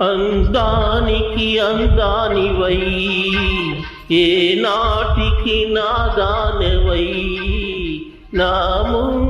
అందానికి అందానివై ఏ నాటికి నాదానవై. నా ముందు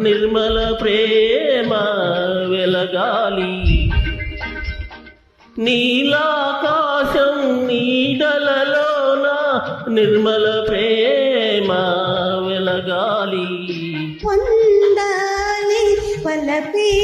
నిర్మల ప్రేమ వెలగాలి. నీలాకాశం నీడలలోన నిర్మల ప్రేమ వెలగాలి. పొందాలి